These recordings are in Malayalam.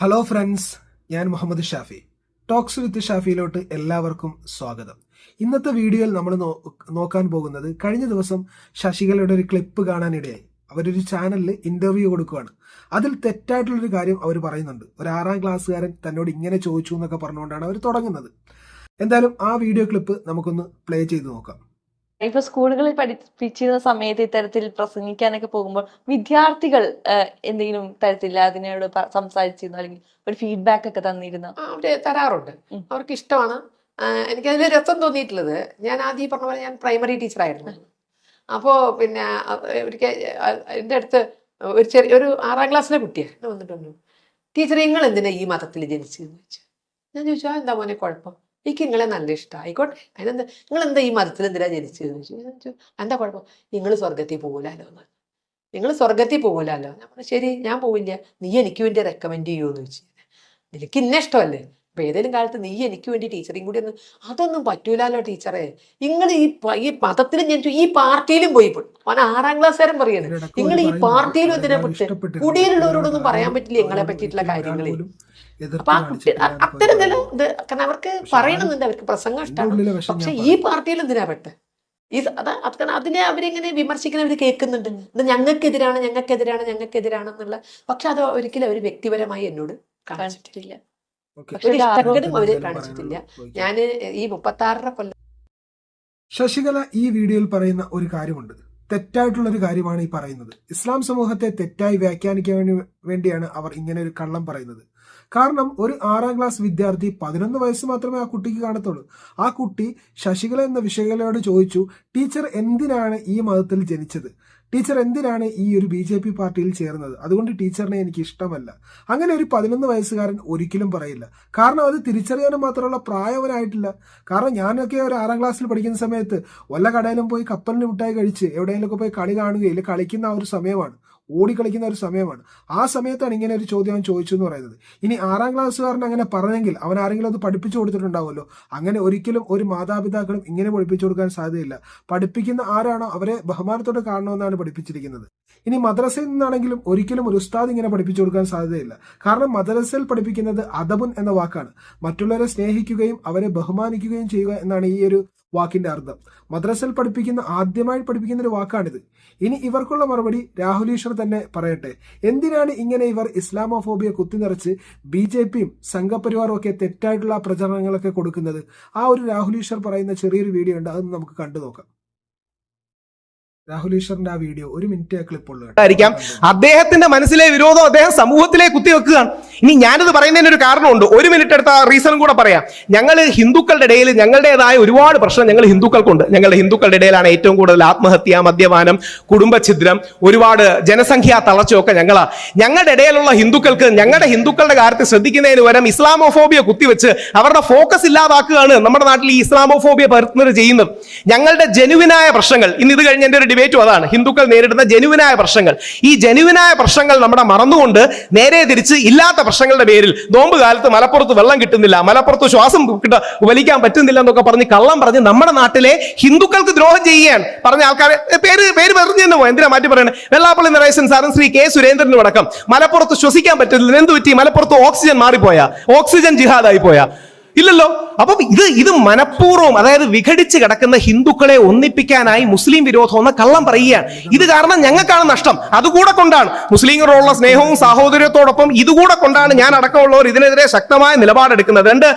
ഹലോ ഫ്രണ്ട്സ് ഞാൻ മുഹമ്മദ് ഷാഫി. ടോക്സ് വിത്ത് ഷാഫിയിലോട്ട് എല്ലാവർക്കും സ്വാഗതം. ഇന്നത്തെ വീഡിയോയിൽ നമ്മൾ നോക്കാൻ പോകുന്നത് കഴിഞ്ഞ ദിവസം ശശികലയുടെ ഒരു ക്ലിപ്പ് കാണാനിടയായി. അവരൊരു ചാനലിൽ ഇന്റർവ്യൂ കൊടുക്കുകയാണ് അതിൽ തെറ്റായിട്ടുള്ളൊരു കാര്യം അവർ പറയുന്നുണ്ട്. ഒരു ആറാം ക്ലാസ്സുകാരൻ തന്നോട് ഇങ്ങനെ ചോദിച്ചു എന്നൊക്കെ പറഞ്ഞുകൊണ്ടാണ് അവർ തുടങ്ങുന്നത്. എന്തായാലും ആ വീഡിയോ ക്ലിപ്പ് നമുക്കൊന്ന് പ്ലേ ചെയ്ത് നോക്കാം. ഇപ്പൊ സ്കൂളുകളിൽ പഠിപ്പിച്ചിരുന്ന സമയത്ത് ഇത്തരത്തിൽ പ്രസംഗിക്കാനൊക്കെ പോകുമ്പോൾ വിദ്യാർത്ഥികൾ എന്തെങ്കിലും തരത്തിൽ അതിനോട് സംസാരിച്ചിരുന്നു? അല്ലെങ്കിൽ ഒരു ഫീഡ്ബാക്ക് ഒക്കെ തന്നിരുന്നു? അവർ തരാറുണ്ട്. അവർക്ക് ഇഷ്ടമാണ് എനിക്ക് അതിന് രസം തോന്നിയിട്ടുള്ളത് ഞാൻ ആദ്യം പറഞ്ഞ പോലെ ഞാൻ പ്രൈമറി ടീച്ചറായിരുന്നു അപ്പോൾ പിന്നെ ഒരിക്കൽ എന്റെ അടുത്ത് ഒരു ചെറിയ ഒരു ആറാം ക്ലാസ്സിലെ കുട്ടിയാണ് എന്നെ വന്നിട്ട് പറഞ്ഞു ടീച്ചർ നിങ്ങൾ എന്തിനാ ഈ മതത്തിൽ ജനിച്ചതെന്ന് ചോദിച്ചു. ഞാൻ ചോദിച്ചു ആ എന്താ മോനെ കുഴപ്പം? എനിക്ക് നിങ്ങളെ നല്ല ഇഷ്ടം. ആയിക്കോട്ടെ. അതിനെന്താ? നിങ്ങൾ എന്താ ഈ മതത്തിൽ എന്തിനാ ജനിച്ചതെന്ന് ചോദിച്ചു. എന്താ കുഴപ്പം? നിങ്ങൾ സ്വർഗത്തിൽ പോകില്ലല്ലോ എന്ന്. നിങ്ങൾ സ്വർഗത്തിൽ പോകില്ലല്ലോ പറഞ്ഞു ശരി ഞാൻ പോവില്ല. നീ എനിക്ക് വേണ്ടി റെക്കമെൻഡ് ചെയ്യുമെന്ന് ചോദിച്ചു. നിനക്ക് ഇന്ന ഇഷ്ടമല്ലേ? അപ്പൊ ഏതെങ്കിലും കാലത്ത് നീ എനിക്ക് വേണ്ടി ടീച്ചറേയും കൂടി ഒന്ന് അതൊന്നും പറ്റൂലല്ലോ ടീച്ചറെ. നിങ്ങൾ ഈ ഈ മതത്തിലും ജനിച്ചു ഈ പാർട്ടിയിലും പോയി പെട്ടു. അവൻ ആറാം ക്ലാസ് വരെ പറയാണ് ഇതിനിടയ്ക്ക് നിങ്ങൾ ഈ പാർട്ടിയിലും എന്തിനാ പെട്ട്? കുടിയിലുള്ളവരോടൊന്നും പറയാൻ പറ്റില്ല നിങ്ങളെ പറ്റിയിട്ടുള്ള കാര്യങ്ങളിൽ അപ്പൊ ആ കുട്ടി അത്തരം ചില ഇത് കാരണം അവർക്ക് പറയണമെന്നുണ്ട്. അവർക്ക് പ്രസംഗം ഇഷ്ടമാണ് പക്ഷെ ഈ. പാർട്ടിയിൽ എന്തിനാ പെട്ടെ? ഈ അതാ അതിനെ അവരിങ്ങനെ വിമർശിക്കുന്നവർ കേൾക്കുന്നുണ്ട്. ഇത് ഞങ്ങൾക്കെതിരാണ് ഞങ്ങൾക്കെതിരാണ് ഞങ്ങൾക്കെതിരാണെന്നുള്ള പക്ഷെ അത് ഒരിക്കലും അവർ വ്യക്തിപരമായി എന്നോട് കാണിച്ചിട്ടില്ല. പക്ഷെ ഒരു ഒരു അവർ കാണിച്ചിട്ടില്ല. ഞാൻ ഈ മുപ്പത്താറര കൊല്ലം ശശികല ഈ വീഡിയോയിൽ പറയുന്ന ഒരു കാര്യമുണ്ട്. തെറ്റായിട്ടുള്ള ഒരു കാര്യമാണ് ഈ പറയുന്നത്. ഇസ്ലാം സമൂഹത്തെ തെറ്റായി വ്യാഖ്യാനിക്കാൻ വേണ്ടി- വേണ്ടിയാണ് അവർ ഇങ്ങനെ ഒരു കള്ളം പറയുന്നത്. കാരണം ഒരു ആറാം ക്ലാസ് വിദ്യാർത്ഥി പതിനൊന്ന് വയസ്സ് മാത്രമേ ആ കുട്ടിക്ക് കാണത്തുള്ളൂ. ആ കുട്ടി ശശികല എന്ന വിഷയകലയോട് ചോദിച്ചു ടീച്ചർ എന്തിനാണ് ഈ മതത്തിൽ ജനിച്ചത്? ടീച്ചർ എന്തിനാണ് ഈ ഒരു ബി ജെ പി പാർട്ടിയിൽ ചേർന്നത്? അതുകൊണ്ട് ടീച്ചറിനെ എനിക്ക് ഇഷ്ടമല്ല. അങ്ങനെ ഒരു പതിനൊന്ന് വയസ്സുകാരൻ ഒരിക്കലും പറയില്ല. കാരണം അത് തിരിച്ചറിയാനും മാത്രമുള്ള പ്രായവനായിട്ടില്ല. കാരണം ഞാനൊക്കെ ഒരു ആറാം ക്ലാസ്സിൽ പഠിക്കുന്ന സമയത്ത് വല്ല കടയിലും പോയി കപ്പലിന് മിഠായി കഴിച്ച് എവിടെയെങ്കിലുമൊക്കെ പോയി കളി കാണുകയില്ല കളിക്കുന്ന ആ ഒരു സമയമാണ്. ഓടി കളിക്കുന്ന ഒരു സമയമാണ്. ആ സമയത്താണ് ഇങ്ങനെ ഒരു ചോദ്യം അവൻ ചോദിച്ചു എന്ന് പറയുന്നത്. ഇനി ആറാം ക്ലാസ്സുകാരൻ അങ്ങനെ പറഞ്ഞെങ്കിൽ അവൻ ആരെങ്കിലും അത് പഠിപ്പിച്ചു കൊടുത്തിട്ടുണ്ടാവുമല്ലോ? അങ്ങനെ ഒരിക്കലും ഒരു മാതാപിതാക്കളും ഇങ്ങനെ പഠിപ്പിച്ചു കൊടുക്കാൻ സാധ്യതയില്ല. പഠിപ്പിക്കുന്ന ആരാണോ അവരെ ബഹുമാനത്തോടെ കാണണമെന്നാണ് പഠിപ്പിച്ചിരിക്കുന്നത്. ഇനി മദ്രസയിൽ നിന്നാണെങ്കിലും ഒരിക്കലും ഒരു ഉസ്താദ് ഇങ്ങനെ പഠിപ്പിച്ചു കൊടുക്കാൻ സാധ്യതയില്ല. കാരണം മദ്രസയിൽ പഠിപ്പിക്കുന്നത് അദബുൻ എന്ന വാക്കാണ്. മറ്റുള്ളവരെ സ്നേഹിക്കുകയും അവരെ ബഹുമാനിക്കുകയും ചെയ്യുക എന്നാണ് ഈ ഒരു വാക്കിന്റെ അർത്ഥം. മദ്രസയിൽ പഠിപ്പിക്കുന്ന ആദ്യമായി പഠിപ്പിക്കുന്ന ഒരു വാക്കാണിത്. ഇനി ഇവർക്കുള്ള മറുപടി രാഹുൽ ഈശ്വർ തന്നെ പറയട്ടെ. എന്തിനാണ് ഇങ്ങനെ ഇവർ ഇസ്ലാമോഫോബിയ കുത്തിനിറച്ച് ബി ജെ പിയും സംഘപരിവാറും ഒക്കെ തെറ്റായിട്ടുള്ള പ്രചരണങ്ങളൊക്കെ കൊടുക്കുന്നത്? ആ ഒരു രാഹുൽ ഈശ്വർ പറയുന്ന ചെറിയൊരു വീഡിയോ ഉണ്ട് അത് നമുക്ക് കണ്ടു നോക്കാം രാഹുൽ ഈശ്വറിന്റെ ആ വീഡിയോ ഒരു മിനിറ്റ് ക്ലിപ്പ് ആയിരിക്കാം. അദ്ദേഹത്തിന്റെ മനസ്സിലെ വിരോധം അദ്ദേഹം സമൂഹത്തിലെ കുത്തിവെക്കുകയാണ്. ഇനി ഞാനിത് പറയുന്നതിന് ഒരു കാരണമുണ്ട്. ഒരു മിനിറ്റ് എടുത്ത റീസൺ കൂടെ പറയാം. ഞങ്ങൾ ഹിന്ദുക്കളുടെ ഇടയിൽ ഞങ്ങളുടേതായ ഒരുപാട് പ്രശ്നം ഞങ്ങൾ ഹിന്ദുക്കൾക്കുണ്ട്. ഞങ്ങളുടെ ഹിന്ദുക്കളുടെ ഇടയിലാണ് ഏറ്റവും കൂടുതൽ ആത്മഹത്യ മദ്യപാനം കുടുംബഛിദ്രം ഒരുപാട് ജനസംഖ്യാ തളർച്ചയൊക്കെ ഞങ്ങളാ. ഞങ്ങളുടെ ഇടയിലുള്ള ഹിന്ദുക്കൾക്ക് ഞങ്ങളുടെ ഹിന്ദുക്കളുടെ കാര്യത്തിൽ ശ്രദ്ധിക്കുന്നതിന് പകരം ഇസ്ലാമോഫോബിയ കുത്തിവെച്ച് അവരുടെ ഫോക്കസ് ഇല്ലാതാക്കുകയാണ് നമ്മുടെ നാട്ടിൽ ഈ ഇസ്ലാമോഫോബിയ പരത്തുന്നത് ചെയ്യുന്നത്. ഞങ്ങളുടെ ജനുവിനായ പ്രശ്നങ്ങൾ ഇന്ന് ഇത് കഴിഞ്ഞ എന്റെ ഒരു ഡിബേറ്റും അതാണ്. ഹിന്ദുക്കൾ നേരിടുന്ന ജനുവിനായ പ്രശ്നങ്ങൾ. ഈ ജനുവിനായ പ്രശ്നങ്ങൾ നമ്മുടെ മറന്നുകൊണ്ട് നേരെ തിരിച്ച് ഇല്ലാത്ത പ്രശ്നങ്ങളുടെ പേരിൽ നോമ്പ് കാലത്ത് മലപ്പുറത്ത് വെള്ളം കിട്ടുന്നില്ല മലപ്പുറത്ത് ശ്വാസം കിട്ട വലിക്കാൻ പറ്റുന്നില്ല എന്നൊക്കെ പറഞ്ഞ് കള്ളം പറഞ്ഞ് നമ്മുടെ നാട്ടിലെ ഹിന്ദുക്കൾക്ക് ദ്രോഹം ചെയ്യുകയാണ്. പറഞ്ഞ ആൾക്കാരെ പേര് പേര് പറഞ്ഞു തന്നെ പോയി എന്തിനാ മാറ്റി പറയണേ? വെള്ളാപ്പള്ളി നരേശൻ സാറും ശ്രീ കെ സുരേന്ദ്രനും അടക്കം മലപ്പുറത്ത് ശ്വസിക്കാൻ പറ്റുന്നില്ല എന്ത് പറ്റി മലപ്പുറത്ത് ഓക്സിജൻ മാറിപ്പോയാ. ഓക്സിജൻ ജിഹാദായി പോയാ ഇല്ലല്ലോ. അപ്പം ഇത് ഇത് മനഃപൂർവം അതായത് വിഘടിച്ച് കിടക്കുന്ന ഹിന്ദുക്കളെ ഒന്നിപ്പിക്കാനായി മുസ്ലിം വിരോധം എന്ന കള്ളം പറയുകയാണ്. ഇത് കാരണം ഞങ്ങൾക്കാണ് നഷ്ടം. അതുകൂടെ കൊണ്ടാണ് മുസ്ലിങ്ങളോടുള്ള സ്നേഹവും സാഹോദര്യത്തോടൊപ്പം ഇതുകൂടെ കൊണ്ടാണ് ഞാൻ അടക്കമുള്ളവർ ഇതിനെതിരെ ശക്തമായ നിലപാടെടുക്കുന്നത്. രണ്ട്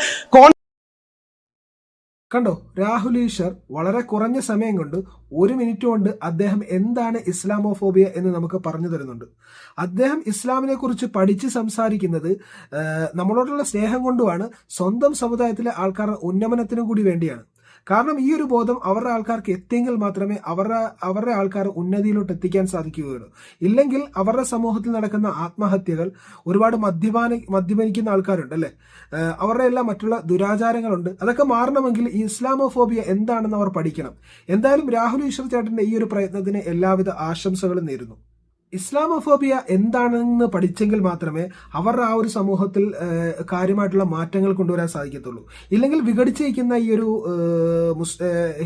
കണ്ടോ രാഹുൽ ഈശ്വർ വളരെ കുറഞ്ഞ സമയം കൊണ്ട് ഒരു മിനിറ്റ് കൊണ്ട് അദ്ദേഹം എന്താണ് ഇസ്ലാമോഫോബിയ എന്ന് നമുക്ക് പറഞ്ഞു തരുന്നുണ്ട്. അദ്ദേഹം ഇസ്ലാമിനെ കുറിച്ച് പഠിച്ച് സംസാരിക്കുന്നത് നമ്മളോടുള്ള സ്നേഹം കൊണ്ടുമാണ്. സ്വന്തം സമുദായത്തിലെ ആൾക്കാരുടെ ഉന്നമനത്തിനും കൂടി വേണ്ടിയാണ്. കാരണം ഈ ഒരു ബോധം അവരുടെ ആൾക്കാർക്ക് എത്തിയെങ്കിൽ മാത്രമേ അവരുടെ അവരുടെ ആൾക്കാർ ഉന്നതിയിലോട്ട് എത്തിക്കാൻ സാധിക്കുകയുള്ളൂ. ഇല്ലെങ്കിൽ അവരുടെ സമൂഹത്തിൽ നടക്കുന്ന ആത്മഹത്യകൾ ഒരുപാട് മദ്യപാന മദ്യപനിക്കുന്ന ആൾക്കാരുണ്ട് അല്ലേ? അവരുടെ എല്ലാം മറ്റുള്ള ദുരാചാരങ്ങളുണ്ട്. അതൊക്കെ മാറണമെങ്കിൽ ഈ ഇസ്ലാമോഫോബിയ എന്താണെന്ന് അവർ പഠിക്കണം. എന്തായാലും രാഹുൽ ഈശ്വർ ചേട്ടന്റെ ഈ ഒരു പ്രയത്നത്തിന് എല്ലാവിധ ആശംസകളും നേരുന്നു. ഇസ്ലാമോഫോബിയ എന്താണെന്ന് പഠിച്ചെങ്കിൽ മാത്രമേ അവരുടെ ആ ഒരു സമൂഹത്തിൽ കാര്യമായിട്ടുള്ള മാറ്റങ്ങൾ കൊണ്ടുവരാൻ സാധിക്കത്തുള്ളൂ. ഇല്ലെങ്കിൽ വിഘടിച്ചിരിക്കുന്ന ഈ ഒരു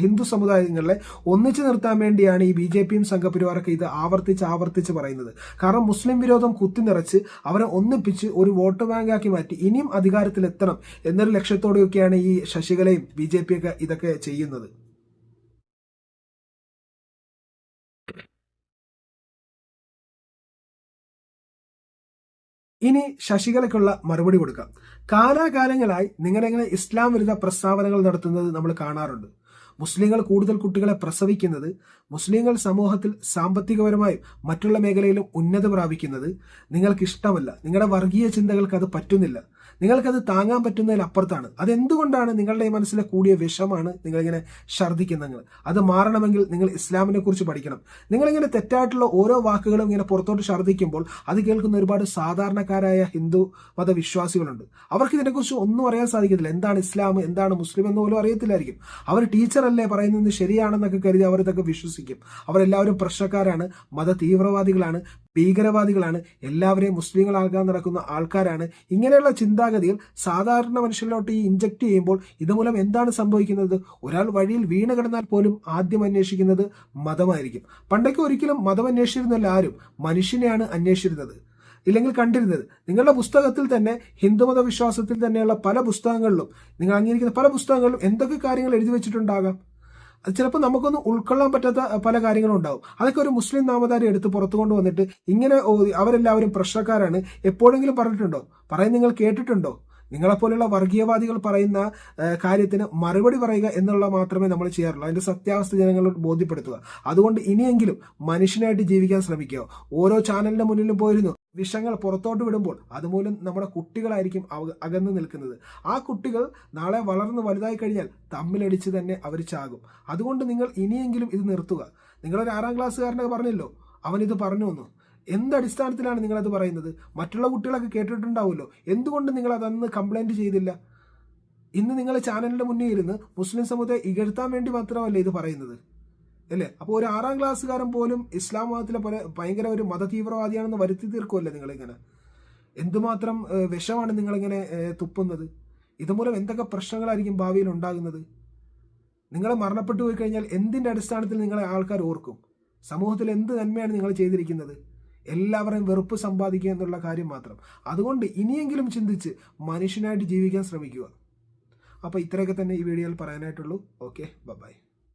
ഹിന്ദു സമുദായങ്ങളെ ഒന്നിച്ചു നിർത്താൻ വേണ്ടിയാണ് ഈ ബി ജെ പിയും സംഘപരിവാറൊക്കെ ഇത് ആവർത്തിച്ച് ആവർത്തിച്ച് പറയുന്നത്. കാരണം മുസ്ലിം വിരോധം കുത്തി നിറച്ച് അവരെ ഒന്നിപ്പിച്ച് ഒരു വോട്ട് ബാങ്കാക്കി മാറ്റി ഇനിയും അധികാരത്തിലെത്തണം എന്നൊരു ലക്ഷ്യത്തോടെയൊക്കെയാണ് ഈ ശശികലയും ബി ജെ പിയൊക്കെ ഇതൊക്കെ ചെയ്യുന്നത്. ഇനി ശശികലയ്ക്കുള്ള മറുപടി കൊടുക്കാം. കാലാകാലങ്ങളായി നിങ്ങളിങ്ങനെ ഇസ്ലാം വിരുദ്ധ പ്രസ്താവനകൾ നടത്തുന്നത് നമ്മൾ കാണാറുണ്ട്. മുസ്ലിങ്ങൾ കൂടുതൽ കുട്ടികളെ പ്രസവിക്കുന്നത് മുസ്ലിങ്ങൾ സമൂഹത്തിൽ സാമ്പത്തികപരമായും മറ്റുള്ള മേഖലയിലും ഉന്നത പ്രാപിക്കുന്നത് നിങ്ങൾക്ക് ഇഷ്ടമല്ല നിങ്ങളുടെ വർഗീയ ചിന്തകൾക്ക് അത് പറ്റുന്നില്ല. നിങ്ങൾക്കത് താങ്ങാൻ പറ്റുന്നതിലപ്പുറത്താണ് അതെന്തുകൊണ്ടാണ് നിങ്ങളുടെ ഈ മനസ്സിലെ കൂടിയ വിഷമാണ് നിങ്ങളിങ്ങനെ ഛർദ്ദിക്കുന്നത് അത് മാറണമെങ്കിൽ നിങ്ങൾ ഇസ്ലാമിനെ കുറിച്ച് പഠിക്കണം. നിങ്ങളിങ്ങനെ തെറ്റായിട്ടുള്ള ഓരോ വാക്കുകളും ഇങ്ങനെ പുറത്തോട്ട് ഛർദ്ദിക്കുമ്പോൾ അത് കേൾക്കുന്ന ഒരുപാട് സാധാരണക്കാരായ ഹിന്ദു മതവിശ്വാസികളുണ്ട്. അവർക്ക് ഇതിനെക്കുറിച്ച് ഒന്നും അറിയാൻ സാധിക്കത്തില്ല. എന്താണ് ഇസ്ലാം? എന്താണ് മുസ്ലിം എന്ന് പോലും അറിയത്തില്ലായിരിക്കും. അവർ ടീച്ചറല്ലേ പറയുന്നത് ശരിയാണെന്നൊക്കെ കരുതി അവർ ഇതൊക്കെ വിശ്വസിക്കും. അവരെല്ലാവരും പ്രശ്നക്കാരാണ് മത തീവ്രവാദികളാണ് ഭീകരവാദികളാണ് എല്ലാവരെയും മുസ്ലിങ്ങളാകാൻ നടക്കുന്ന ആൾക്കാരാണ്. ഇങ്ങനെയുള്ള ചിന്താഗതികൾ സാധാരണ മനുഷ്യരിലോട്ട് ഈ ഇഞ്ചക്ട് ചെയ്യുമ്പോൾ ഇതുമൂലം എന്താണ് സംഭവിക്കുന്നത്? ഒരാൾ വഴിയിൽ വീണ് കിടന്നാൽ പോലും ആദ്യം അന്വേഷിക്കുന്നത് മതമായിരിക്കും. പണ്ടൊക്കെ ഒരിക്കലും മതം അന്വേഷിച്ചിരുന്നല്ല ആരും. മനുഷ്യനെയാണ് അന്വേഷിച്ചിരുന്നത്. ഇല്ലെങ്കിൽ കണ്ടിരുന്നത്. നിങ്ങളുടെ പുസ്തകത്തിൽ തന്നെ ഹിന്ദുമത വിശ്വാസത്തിൽ തന്നെയുള്ള പല പുസ്തകങ്ങളിലും നിങ്ങൾ അംഗീകരിക്കുന്ന പല പുസ്തകങ്ങളിലും എന്തൊക്കെ കാര്യങ്ങൾ എഴുതി വെച്ചിട്ടുണ്ടാകാം? അത് ചിലപ്പോൾ നമുക്കൊന്നും ഉൾക്കൊള്ളാൻ പറ്റാത്ത പല കാര്യങ്ങളും ഉണ്ടാവും അതൊക്കെ ഒരു മുസ്ലിം നാമധാരി എടുത്ത് പുറത്തു കൊണ്ടുവന്നിട്ട് ഇങ്ങനെ അവരെല്ലാവരും പ്രശ്നക്കാരാണ്. എപ്പോഴെങ്കിലും പറഞ്ഞിട്ടുണ്ടോ? പറയാൻ നിങ്ങൾ കേട്ടിട്ടുണ്ടോ? നിങ്ങളെപ്പോലെയുള്ള വർഗീയവാദികൾ പറയുന്ന കാര്യത്തിന് മറുപടി പറയുക എന്നുള്ള മാത്രമേ നമ്മൾ ചെയ്യാറുള്ളൂ. അതിന്റെ സത്യാവസ്ഥ ജനങ്ങളോട് ബോധ്യപ്പെടുത്തുക. അതുകൊണ്ട് ഇനിയെങ്കിലും മനുഷ്യനായിട്ട് ജീവിക്കാൻ ശ്രമിക്കുക. ഓരോ ചാനലിന്റെ മുന്നിലും പോയിരുന്നു. വിഷങ്ങൾ പുറത്തോട്ട് വിടുമ്പോൾ അതുമൂലം നമ്മുടെ കുട്ടികളായിരിക്കും അകന്നു നിൽക്കുന്നത്. ആ കുട്ടികൾ നാളെ വളർന്ന് വലുതായി കഴിഞ്ഞാൽ തമ്മിലടിച്ച് തന്നെ അവർ ചാകും. അതുകൊണ്ട് നിങ്ങൾ ഇനിയെങ്കിലും ഇത് നിർത്തുക. നിങ്ങളൊരു ആറാം ക്ലാസ്സുകാരനൊക്കെ പറഞ്ഞല്ലോ. അവൻ ഇത് പറഞ്ഞു വന്നു എന്ത് അടിസ്ഥാനത്തിലാണ് നിങ്ങളത് പറയുന്നത്? മറ്റുള്ള കുട്ടികളൊക്കെ കേട്ടിട്ടുണ്ടാവുമല്ലോ. എന്തുകൊണ്ട് നിങ്ങൾ അതന്ന് കംപ്ലൈന്റ് ചെയ്തില്ല? ഇന്ന് നിങ്ങൾ ചാനലിന്റെ മുന്നിൽ ഇരുന്ന് മുസ്ലിം സമൂഹത്തെ ഇകഴ്ത്താൻ വേണ്ടി മാത്രമല്ല ഇത് പറയുന്നത്? അല്ലേ? അപ്പോൾ ഒരു ആറാം ക്ലാസ്സുകാരൻ പോലും ഇസ്ലാം മതത്തിലെ പല ഭയങ്കര ഒരു മതതീവ്രവാദിയാണെന്ന് വരുത്തി തീർക്കുമല്ലേ നിങ്ങളിങ്ങനെ? എന്തുമാത്രം വിഷമാണ് നിങ്ങളിങ്ങനെ തുപ്പുന്നത്? ഇതുമൂലം എന്തൊക്കെ പ്രശ്നങ്ങളായിരിക്കും ഭാവിയിൽ ഉണ്ടാകുന്നത്? നിങ്ങൾ മരണപ്പെട്ടു പോയി കഴിഞ്ഞാൽ എന്തിന്റെ അടിസ്ഥാനത്തിൽ നിങ്ങളെ ആൾക്കാർ ഓർക്കും? സമൂഹത്തിൽ എന്ത് നന്മയാണ് നിങ്ങൾ ചെയ്തിരിക്കുന്നത്? എല്ലാവരെയും വെറുപ്പ് സമ്പാദിക്കുക എന്നുള്ള കാര്യം മാത്രം. അതുകൊണ്ട് ഇനിയെങ്കിലും ചിന്തിച്ച് മനുഷ്യനായിട്ട് ജീവിക്കാൻ ശ്രമിക്കുക. അപ്പോൾ ഇത്രയൊക്കെ തന്നെ ഈ വീഡിയോയിൽ പറയാനായിട്ടുള്ളൂ. Okay bye